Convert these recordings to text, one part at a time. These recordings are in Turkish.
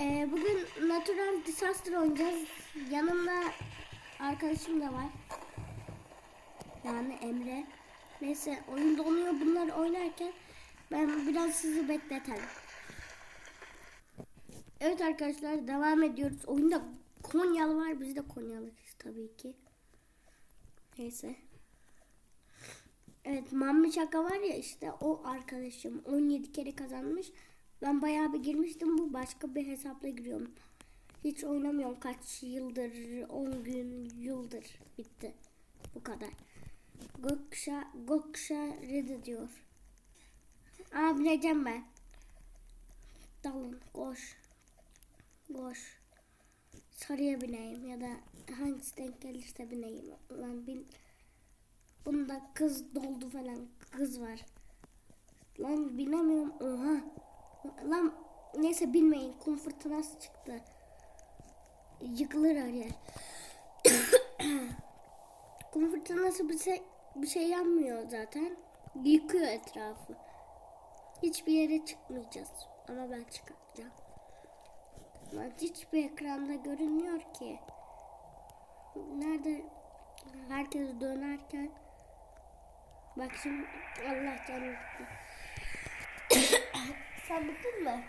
e, bugün Natural Disaster oynayacağız. Yanımda arkadaşım da var. Yani Emre. Neyse oyun donuyor bunlar oynarken ben biraz sizi bekletelim. Evet arkadaşlar devam ediyoruz. Oyunda Konyalı var biz de Konyalıyız tabii ki. Neyse. Evet Mammi Çaka var ya işte o arkadaşım 17 kere kazanmış. Ben bayağı bir girmiştim bu başka bir hesapla giriyorum. Hiç oynamıyorum kaç yıldır 10 gün yıldır bitti. Bu kadar. Gökşa, Gökşa red diyor. Aa bineceğim ben. Dalın koş. Koş. Sarıya bineyim ya da hangisi denk gelirse bineyim. Lan bin. Bunda kız doldu falan. Kız var. Lan binemiyorum. Oha. Lan neyse bilmeyin. Kum fırtınası çıktı. Yıkılır her yer. Kum fırtınası bir şey, bir şey yapmıyor zaten. Yıkıyor etrafı. Hiçbir yere çıkmayacağız. Ama ben çıkacağım. Lan hiçbir ekranda görünmüyor ki. Nerede herkes dönerken Bak şimdi Allah canım. Sen bıktın mı?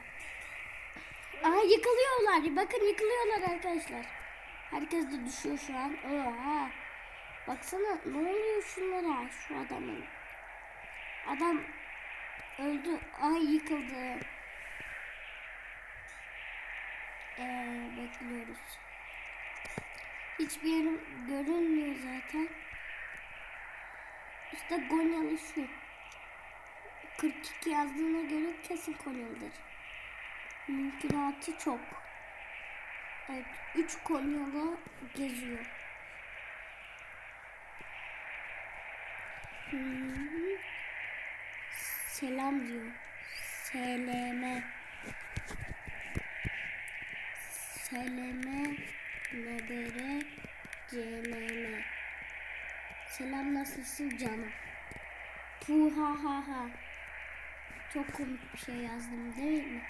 Aha yıkılıyorlar. Bakın yıkılıyorlar arkadaşlar. Herkes de düşüyor şu an. Oha. Baksana ne oluyor şunlara şu adamın. Adam öldü. Ay yıkıldı. Ee, bekliyoruz. Hiçbir yerim görünmüyor zaten. İşte Gonyalı şu. 42 yazdığına göre kesin Konyalıdır. Mümkünatı çok. Evet, 3 Konyalı geziyor. Hmm. Selam diyor. Seleme. Seleme. Nebere. Ceneme. Selam nasılsın canım? Puh ha ha ha. Çok komik bir şey yazdım değil mi?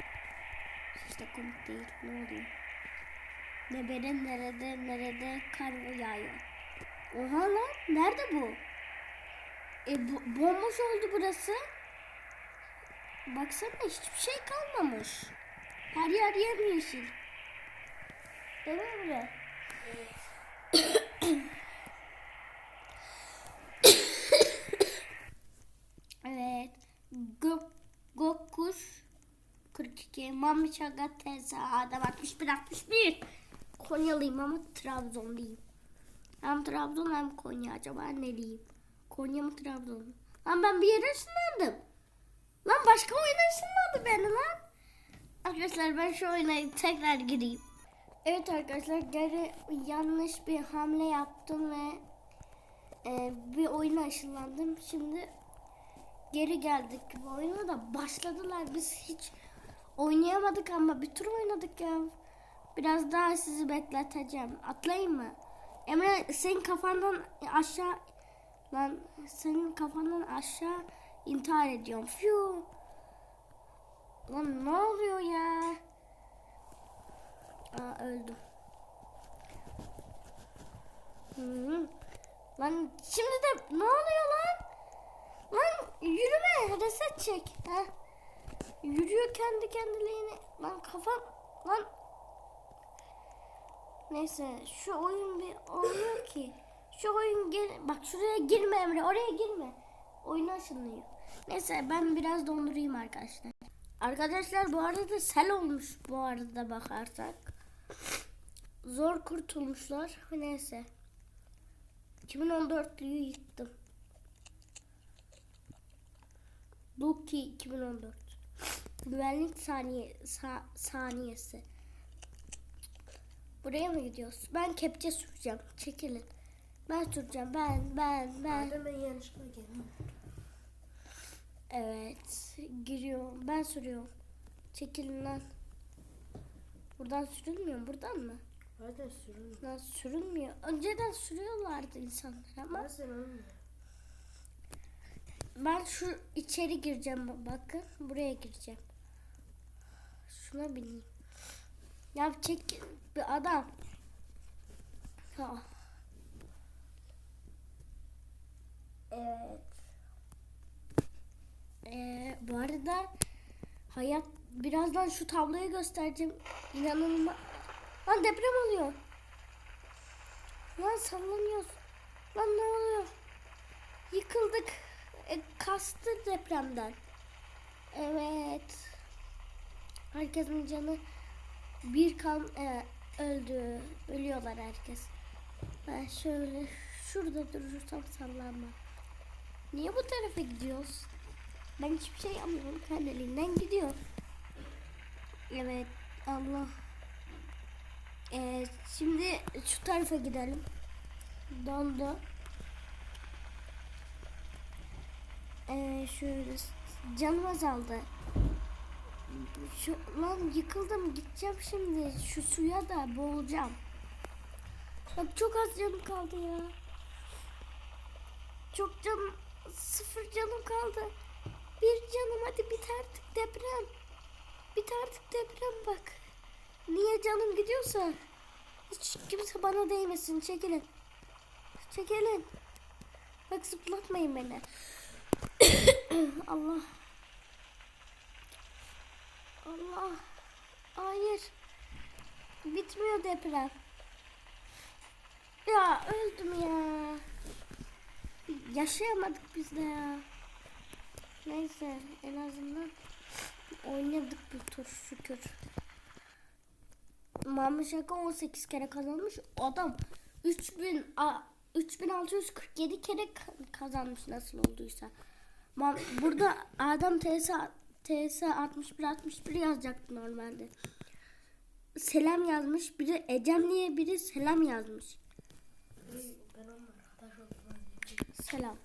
De komik değil. Ne oluyor? Nebere nerede nerede kar yağıyor. Oha lan nerede bu? E bu, bomboş oldu burası. Baksana hiçbir şey kalmamış. Her yer yemyeşil. Değil mi Emre? Evet. Gök, Gökkuş 42. Mami Çaga Teza Adam 61 61. Konyalıyım ama Trabzonluyum. Hem Trabzon hem Konya. Acaba nereyim? Konya mı Trabzon mu? Lan ben bir yere ışınlandım. Lan başka oyuna ışınlandı beni lan. Arkadaşlar ben şu oyuna tekrar gireyim. Evet arkadaşlar geri yanlış bir hamle yaptım ve e, bir oyuna ışınlandım. Şimdi geri geldik bu oyuna da başladılar. Biz hiç oynayamadık ama bir tur oynadık ya. Biraz daha sizi bekleteceğim. Atlayayım mı? Emre senin kafandan aşağı lan senin kafandan aşağı intihar ediyorum. Fiu. Lan ne oluyor ya? Aa öldüm. Hı. Lan şimdi de ne oluyor yürüme reset çek. Ha? Yürüyor kendi kendiliğine. Lan kafam lan. Neyse şu oyun bir olmuyor ki. Şu oyun gir bak şuraya girme Emre oraya girme. Oyun açılmıyor. Neyse ben biraz dondurayım arkadaşlar. Arkadaşlar bu arada sel olmuş bu arada bakarsak. Zor kurtulmuşlar. Neyse. 2014'lüyü yıktım. Lucky 2014. Güvenlik saniye sa- saniyesi. Buraya mı gidiyoruz? Ben kepçe süreceğim. Çekilin. Ben süreceğim. Ben ben ben. Adem ben yanlışlıkla geldim. Evet. Giriyorum. Ben sürüyorum. Çekilin lan. Buradan sürülmüyor mu? Buradan mı? Adem sürün. Lan sürülmüyor. Önceden sürüyorlardı insanlar ama. Sen olmuyor. Ben şu içeri gireceğim bakın. Buraya gireceğim. Şuna bineyim. Ya çek bir adam. Ha. Evet. Ee, bu arada hayat birazdan şu tabloyu göstereceğim. İnanılmaz. Lan deprem oluyor. Lan sallanıyoruz. Lan ne oluyor? Yıkıldık. E, kastı depremden. Evet. Herkesin canı bir kan e, öldü. Ölüyorlar herkes. Ben şöyle şurada durursam sallanma. Niye bu tarafa gidiyoruz? Ben hiçbir şey yapmıyorum. Kendiliğinden gidiyor. Evet. Allah. Ee, şimdi şu tarafa gidelim. Dondu. Ee, şöyle canım azaldı. Şu, lan yıkıldım gideceğim şimdi şu suya da boğulacağım. Bak çok az canım kaldı ya. Çok canım sıfır canım kaldı. Bir canım hadi bit artık deprem. Bit artık deprem bak. Niye canım gidiyorsa hiç kimse bana değmesin çekilin. Çekilin. Bak zıplatmayın beni. Allah. Allah. Hayır. Bitmiyor deprem. Ya öldüm ya. Yaşayamadık biz de ya. Neyse en azından oynadık bir tur şükür. Mahmut Şaka 18 kere kazanmış. Adam 3000 a- 3647 kere ka- kazanmış nasıl olduysa. Burada Adam TS TS 61 61 yazacaktı normalde. Selam yazmış. Biri Ecem diye biri selam yazmış. Selam.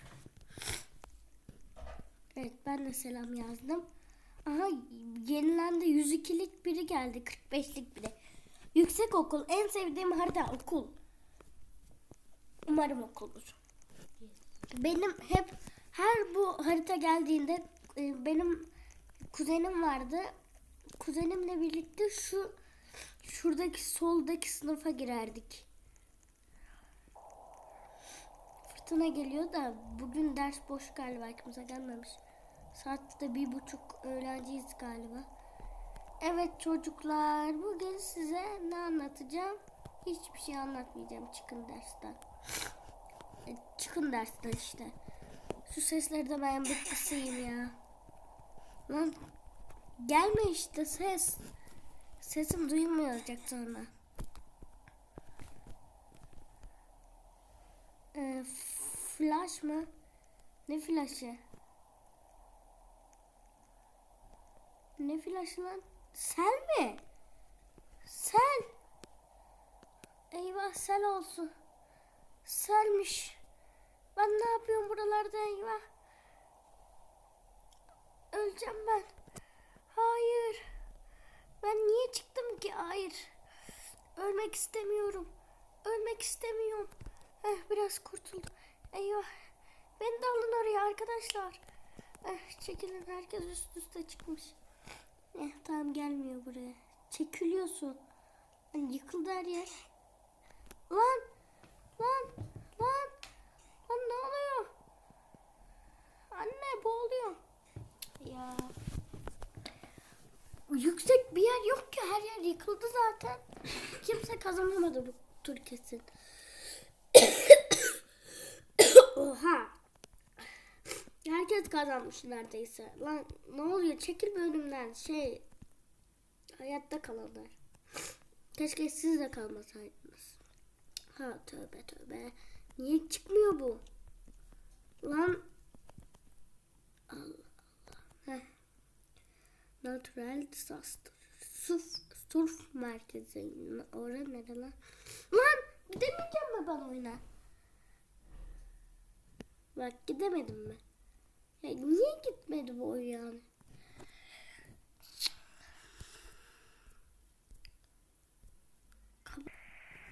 Evet ben de selam yazdım. Aha yenilendi 102'lik biri geldi 45'lik biri. Yüksek okul en sevdiğim harita okul. Umarım okuldur. Benim hep her bu harita geldiğinde e, benim kuzenim vardı. Kuzenimle birlikte şu şuradaki soldaki sınıfa girerdik. Fırtına geliyor da bugün ders boş galiba kimse gelmemiş. Saatte bir buçuk öğlenciyiz galiba. Evet çocuklar bugün size ne anlatacağım? Hiçbir şey anlatmayacağım çıkın dersten. E, çıkın dersten işte. Şu sesleri de ben bir kısayım ya. Lan gelme işte ses. Sesim duyulmayacak sonra. Ee, flash mı? Ne flash'ı? Ne flash'ı lan? Sel mi? Sel. Eyvah sel olsun. Selmiş. Ben ne yapıyorum buralarda eyvah. Öleceğim ben. Hayır. Ben niye çıktım ki? Hayır. Ölmek istemiyorum. Ölmek istemiyorum. Eh, biraz kurtuldum. Eyvah. Beni de alın oraya arkadaşlar. Eh, çekilin herkes üst üste çıkmış. Eh, tamam gelmiyor buraya. Çekiliyorsun. Hani yıkıldı her yer. Lan! Lan! Lan ne oluyor? Anne boğuluyor. Ya. Yüksek bir yer yok ki her yer yıkıldı zaten. Kimse kazanamadı bu tur kesin. Oha. Herkes kazanmış neredeyse. Lan ne oluyor? Çekil bir önümden. Şey hayatta kalanlar. Keşke siz de kalmasaydınız. Ha tövbe tövbe. Niye çıkmıyor bu? Lan Allah Allah. Natural disaster. Surf, surf merkezi. Orada nere lan? Lan gidemeyeceğim mi ben oyuna? Bak gidemedim mi? Ya niye gitmedi bu oyun yani?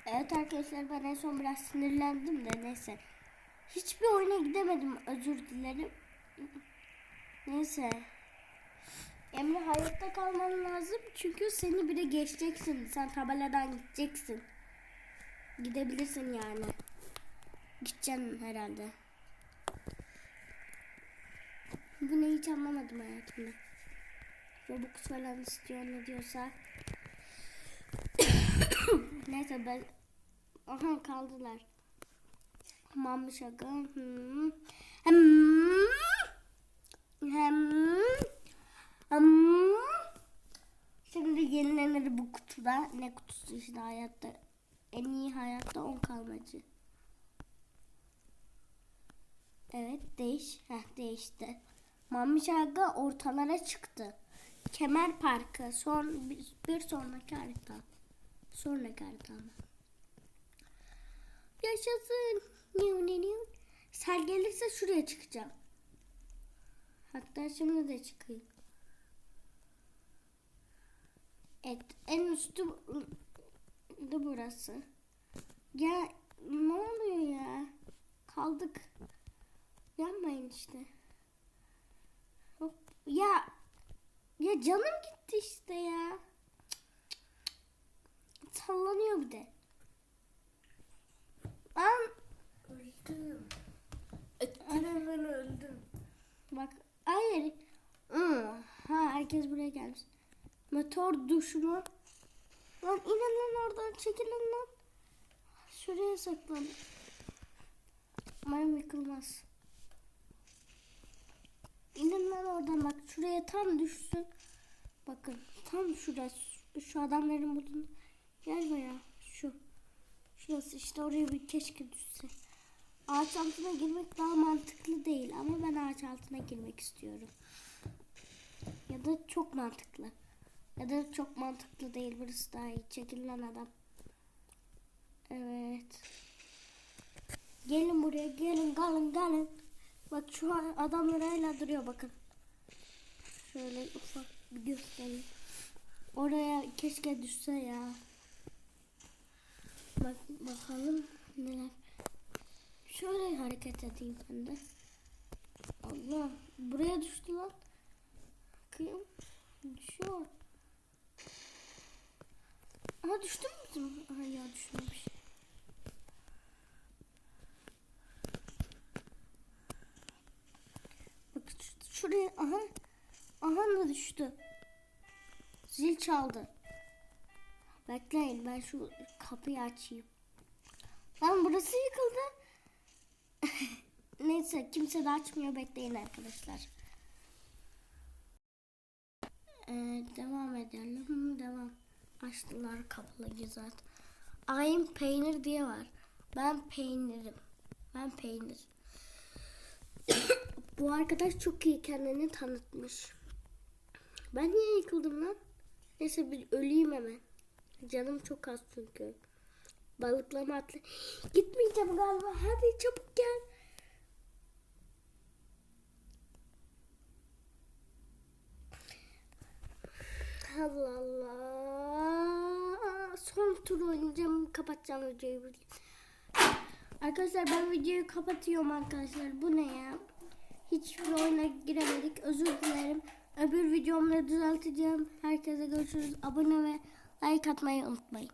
Evet arkadaşlar ben en son biraz sinirlendim de neyse. Hiçbir oyuna gidemedim özür dilerim. Neyse. Emre hayatta kalman lazım çünkü seni biri geçeceksin. Sen tabeladan gideceksin. Gidebilirsin yani. Gideceksin herhalde. Bu ne hiç anlamadım hayatımda. Robux falan istiyor ne diyorsa. Neyse ben... Aha kaldılar. Mamma şaka. Hmm. Hmm. Şimdi yenilenir bu kutuda. Ne kutusu işte hayatta en iyi hayatta 10 kalmacı. Evet değiş. Heh, değişti. Mami şarkı ortalara çıktı. Kemer Parkı son bir, bir sonraki harita. Sonraki harita. Yaşasın. Niu niu. Sel gelirse şuraya çıkacağım. Hatta şimdi de çıkayım. Evet en üstü de burası. Ya ne oluyor ya? Kaldık. Yanmayın işte. Hop. Ya ya canım gitti işte ya. Sallanıyor bir de. Lan Öldüm. Ettiler beni öldüm. Bak hayır. Ha herkes buraya gelmiş. Motor düşümü. Lan inin lan oradan çekilin lan. Şuraya saklan. Umarım yıkılmaz. İnin lan oradan bak şuraya tam düşsün. Bakın tam şurası. Şu adamların bulunduğu yer var şu. Şurası işte oraya bir keşke düşse. Ağaç altına girmek daha mantıklı değil ama ben ağaç altına girmek istiyorum. Ya da çok mantıklı. Ya da çok mantıklı değil. Burası daha iyi. Çekilen adam. Evet. Gelin buraya. Gelin. Gelin. Gelin. Bak şu an adamlar hala duruyor bakın. Şöyle ufak bir göstereyim. Oraya keşke düşse ya. Bak bakalım neler. Şöyle hareket edeyim ben de. Allah buraya düştü lan. Bakayım. Düşüyor. Aha düştü mü? Aha ya düşmemiş. Bak şuraya aha. Aha da düştü. Zil çaldı. Bekleyin ben şu kapıyı açayım. Lan burası yıkıldı. Neyse kimse de açmıyor bekleyin arkadaşlar. Ee, devam edelim. Devam. Açtılar kapalı güzel. I'm peynir diye var. Ben peynirim. Ben peynir. Bu arkadaş çok iyi kendini tanıtmış. Ben niye yıkıldım lan? Neyse bir öleyim hemen. Canım çok az çünkü. Balıklama atla. Gitmeyeceğim galiba. Hadi çabuk gel. Allah Allah. Son tur oynayacağım. Kapatacağım videoyu. Arkadaşlar ben videoyu kapatıyorum arkadaşlar. Bu ne ya? Hiçbir oyuna giremedik. Özür dilerim. Öbür videomda düzelteceğim. Herkese görüşürüz. Abone ve like atmayı unutmayın.